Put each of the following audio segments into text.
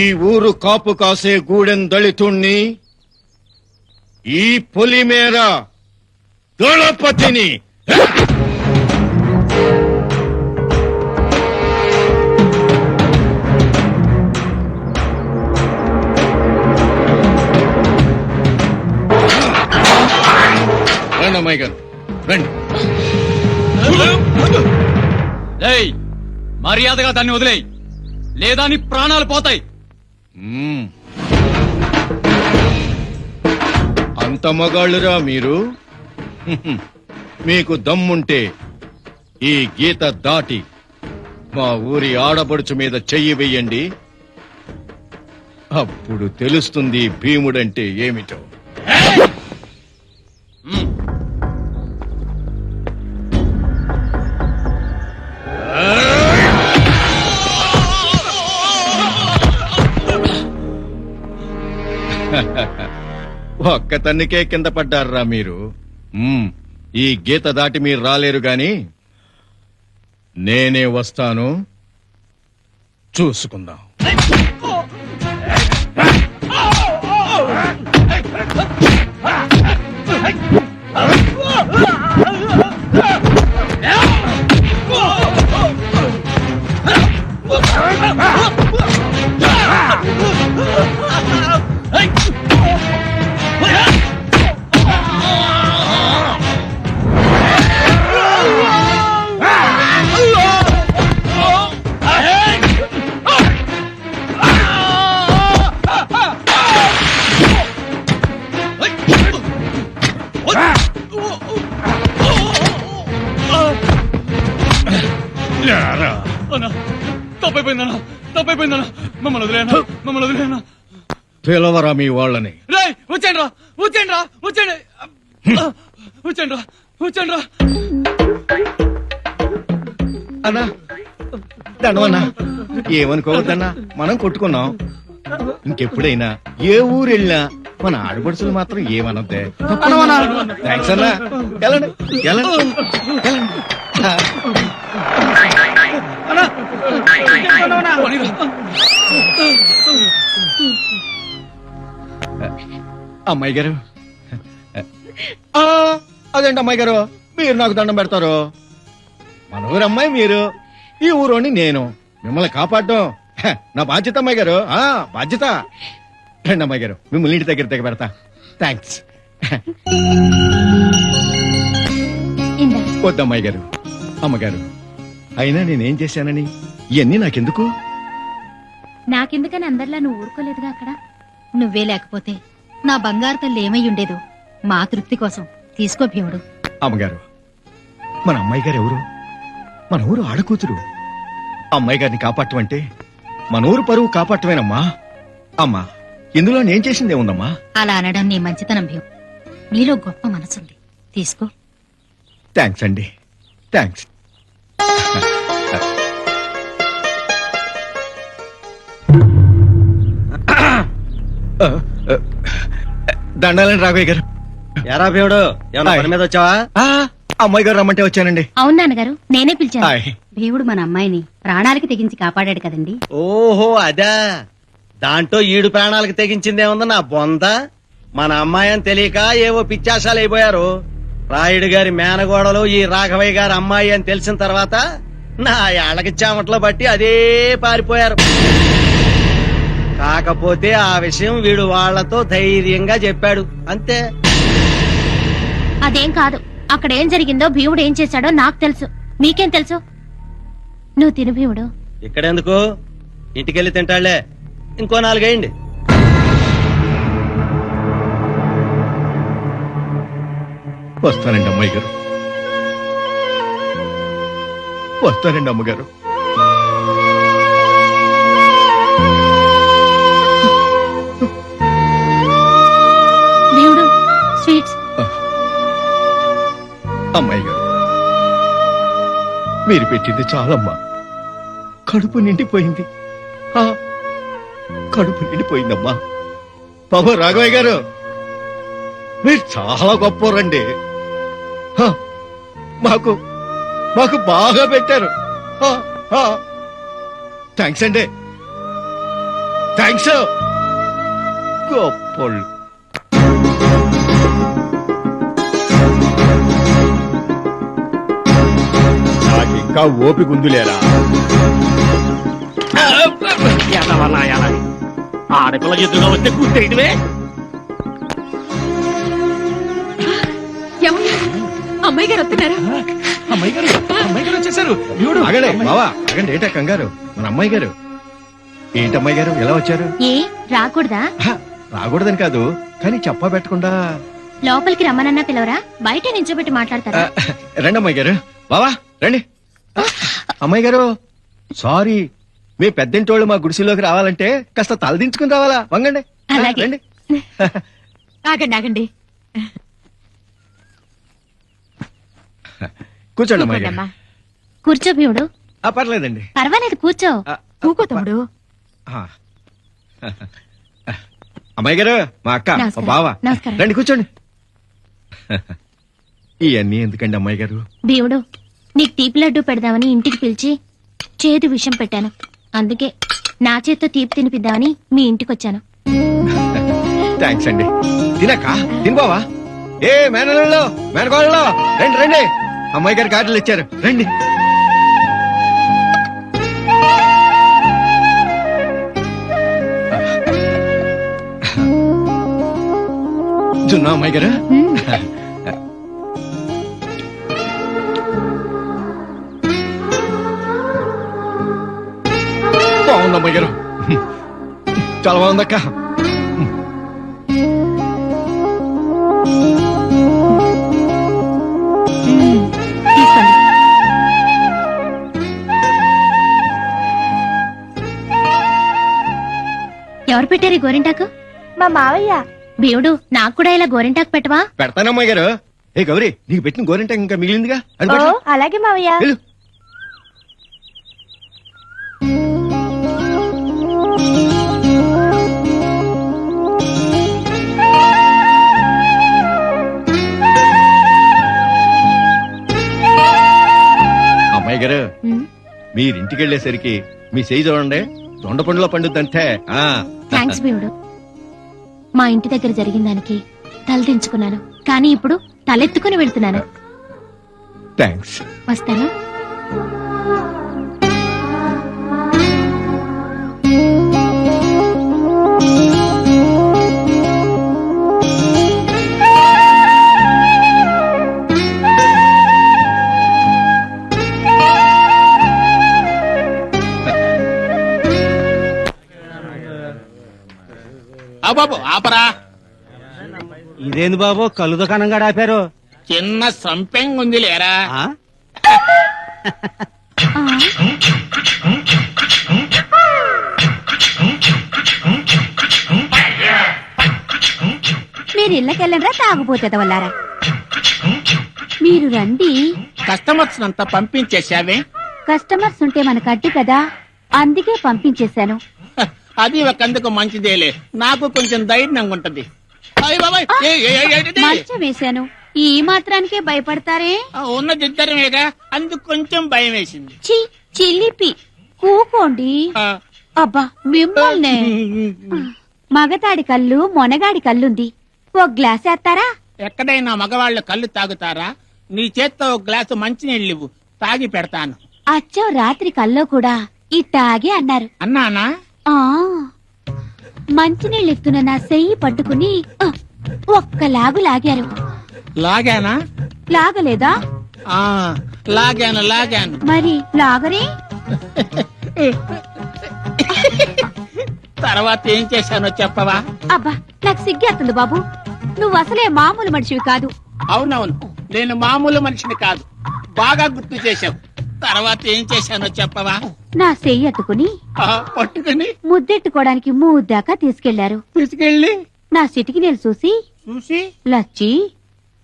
ఈ ఊరు కాపు కాసే గూడెం దళితుణ్ణి ఈ పొలిమేర దళపతిని. రండి అమ్మాయి గారు రండి. ఏయ్ మర్యాదగా దాన్ని వదిలేయ్. లేదా నీ ప్రాణాలు పోతాయి. అంత మగాళ్ళురా మీరు? మీకు దమ్ముంటే ఈ గీత దాటి మా ఊరి ఆడపడుచు మీద చెయ్యి వెయ్యండి. అప్పుడు తెలుస్తుంది భీముడంటే ఏమిటో. ఒక్క తన్నికే కింద పడ్డారా మీరు. ఈ గీత దాటి మీరు రాలేరు గాని నేనే వస్తాను. చూసుకుందాం. తప్పైపోయిందన్నా తప్పైపోయిందన్నా. మమ్మల్ని వదిలేనా మమ్మల్ని వదిలేనా పిలవరా మీ వాళ్ళని. వచ్చేయండి రా వచ్చేయండి రా వచ్చేయండి. వచ్చేయండి రా వచ్చేయండి రా అన్నా దండవన్నా ఏమనుకోవద్దన్నా మనం కొట్టుకున్నాం. ఇంకెప్పుడైనా ఏ ఊరు వెళ్ళినా మన ఆడపడుచులు మాత్రం ఏమనొద్దే. థ్యాంక్స్ అన్నా వెళ్ళండి వెళ్ళండి. అమ్మాయి గారు. అదేంటి అమ్మాయి గారు? మీరు నాకు దండం పెడతారు. మన ఊరు అమ్మాయి మీరు. ఈ ఊరోని నేను. మిమ్మల్ని కాపాడడం హ, నా బాధ్యత అమ్మాయి గారు. ఆ బాధ్యత. రండి అమ్మాయి గారు. మిమ్మల్ని ఇంటి దగ్గర దగ్గర పెడతా. థ్యాంక్స్ ఇందా. వద్దు అమ్మాయి గారు. అమ్మగారు. అయినా నేనేం చేశానని? ఇవన్నీ నాకెందుకు? నాకెందుకని అందరిలా నువ్వు ఊరుకోలేదుగా అక్కడ? నువ్వే లేకపోతే నా బంగారు తల్లి ఏమై ఉండేదు మా తృప్తి కోసం. తీసుకో భీముడు. అమ్మగారు మన అమ్మాయి గారు ఎవరు? మన ఊరు ఆడకూతురు. అమ్మాయి గారిని కాపాడటం అంటే మన ఊరు పరువు కాపాడటమేనమ్మా. అమ్మా ఇందులో నేను చేసిందే ఉందమ్మా అలా అనడం నీ మంచితనం భీము. నీలో గొప్ప మనసుంది. తీసుకో. థ్యాంక్స్ అండి. థ్యాంక్స్ దండాలండి రాఘవయ్య గారు. ఎరా భీముడు ఏమన్నా పని మీద వచ్చావా? ఆ, అమ్మాయి గారు రమ్మంటే వచ్చానండి. అవును నాన్నగారు నేనే పిలిచాను. హాయ్. భీముడు మన అమ్మాయిని ప్రాణాలకి తెగించి కాపాడాడు కదండి. ఓహో అదా. దాంట్లో ఈడు ప్రాణాలకు తెగించిందేముంది నా బొంద. మన అమ్మాయి అని తెలియక ఏవో పిచ్చాశాలు అయిపోయారు. రాయుడు గారి మేనగోడలు ఈ రాఘవయ్య గారి అమ్మాయి అని తెలిసిన తర్వాత నా ఏళ్ళకి చెమట్లో బట్టి అదే పారిపోయారు. కాకపోతే ఆ విషయం వీడు వాళ్ళతో ధైర్యంగా చెప్పాడు. అంతే. అదేం కాదు. అక్కడ ఏం జరిగిందో భీముడు ఏం చేశాడో నాకు తెలుసు. మీకేం తెలుసు? నువ్వు తిను భీముడు. ఇక్కడెందుకు? ఇంటికెళ్ళి తింటాళ్ళే. ఇంకో నాలుగేయండి. వస్తానండి అమ్మాయి గారు. వస్తానండి అమ్మగారు. మీరు పెట్టింది చాలమ్మా. కడుపు నిండిపోయింది. కడుపు నిండిపోయిందమ్మా. బాబు రాఘవయ్య గారు మీరు చాలా గొప్పరండి మాకు మాకు బాగా పెట్టారు. థ్యాంక్స్ అండి. థ్యాంక్స్ గొప్పళ్ళు. ఇంకా ఓపిక ఉందిలేరా ఆడపిల్ల ఎదురుగా వస్తే కూర్చేయటమే. అమ్మాయి గారు వస్తున్నారా? అమ్మాయి గారు అమ్మాయి గారు వచ్చేసారు. దేవుడు ఆగండి బావా ఏంటా కంగారు? మన అమ్మాయి గారు. ఏంటి అమ్మాయి గారు ఎలా వచ్చారు? ఏ రాకూడదా? రాకూడదని కాదు కానీ చెప్పా పెట్టకుండా. లోపలికి రమ్మనన్నా పిలవరా? బయట నించోబెట్టి మాట్లాడతారా? రండి అమ్మాయి గారు. బావా రండి. అమ్మాయి గారు సారీ మీ పెద్దంటోళ్ళు మా గుడిసెలోకి రావాలంటే కాస్త తలదించుకుని రావాలా? వంగండి. అలాగే. రండి. ఆగండి ఆగండి. కూర్చోండి అమ్మాయి గారు. కూర్చో భీముడు ఆ, పర్లేదండి. పర్వాలేదు కూర్చో. ఆ, కూకో తమ్ముడు ఆ. అమ్మాయి గారు మా అక్క మా నమస్కారం. బావ. నమస్కారం. రండి కూర్చోండి. ఇవన్నీ ఎందుకండి అమ్మాయి గారు? భీముడు నీకు తీపి లడ్డు పెడదామని ఇంటికి పిలిచి చేదు విషం పెట్టాను. అందుకే నా చేత్తో తీపి తినిపిద్దామని మీ ఇంటికి వచ్చాను. థ్యాంక్స్ అండి. తినక్క? తిను బావా ఏ మేనల్లో మేనకోళ్ళలో రండి రండి. అమ్మాయి గారి కార్డులు ఇచ్చారు. రండి. జున్నా అమ్మాయి గారు? బాగుంది అమ్మాయి గారు. చాలా బాగుందక్క. తీసుకోండి ఎవరు పెట్టారు ఈ గోరింటాకు? మా మావయ్య. భీముడు నాకు కూడా ఇలా గోరింటాకు పెట్టవా? పెడతాను అమ్మాయి గారు. ఏ గౌరీ నీకు పెట్టిన గోరింట ఇంకా మిగిలిందిగా? అది ఓ పట్టు. అలాగే మావయ్య. వెళ్ళు. మీరింటికి వెళ్ళేసరికి మీ చేయి చూడండి దొండ పండులో పండుద్దంటే ఆ. థ్యాంక్స్ భీముడు. మా ఇంటి దగ్గర జరిగిన దానికి తలదించుకున్నాను కానీ ఇప్పుడు తలెత్తుకుని వెళ్తున్నాను. థ్యాంక్స్ వస్తాను. బాబు ఆపరా. ఇదేంది బాబు? కళ్ళు దుకాణం ఆపారు. చిన్న సంపెంగ్ ఉంది లేరా? మీరు ఇళ్ళకెళ్ళరా తాగుపోతే వల్లారా మీరు రండి. కస్టమర్స్ అంతా పంపించేశావే? కస్టమర్స్ ఉంటే మనకు అడ్డు కదా. అందుకే పంపించేశాను. అది ఒకందుకు మంచిదేలే. నాకు కొంచెం ధైర్యంగా ఉంటది. మంచం వేశాను. ఈ మాత్రానికే భయపడతారే? ఆ, ఉన్నది ఇద్దరమేగా అందుకు కొంచెం భయం వేసింది. చి చిల్లిపి కూకోండి. అబ్బా మిమ్మల్నే. మగతాడి కళ్ళు మొనగాడి కళ్ళుంది. ఓ గ్లాస్ వేస్తారా? ఎక్కడైనా మగవాళ్ళు కళ్ళు తాగుతారా? నీ చేత్తో ఒక గ్లాసు మంచినీళ్ళు ఇవ్వు. తాగి పెడతాను. అచ్చో రాత్రి కల్లో కూడా. ఇట్టాగే అన్నారు. అన్నానా? ఆ మంచినీళ్ళు ఎత్తున నా చెయ్యి పట్టుకుని ఒక్క లాగు లాగారు. లాగానా? లాగలేదా? ఆ లాగాను లాగాను. మరి లాగరే? తర్వాత ఏం చేశానో చెప్పవా? అబ్బా నాకు సిగ్గేస్తుంది బాబు. నువ్వు అసలే మామూలు మనిషివి కాదు. అవునవును నేను మామూలు మనిషిని కాదు. బాగా గుర్తు చేశావు. తర్వాత ఏం చేశానో చెప్పవా? నా చెయ్యి అట్టుకుని ఆ, పట్టుకుని ముద్దెట్టుకోవడానికి మూద్దాకా తీసుకెళ్ళారు. తీసుకెళ్ళి నా సిటికి నేలు చూసి చూసి? లచ్చి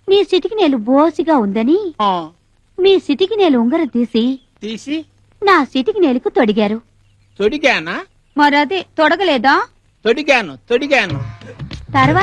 నీ సిటికి నేలు బోసిగా ఉందని ఆ, మీ సిటికి నేలు ఉంగరం తీసి తీసి? నా సిటికి నేలకు తొడిగారు. తొడిగానా? మరదే తొడగలేదా? తొడిగాను తొడిగాను. తర్వాత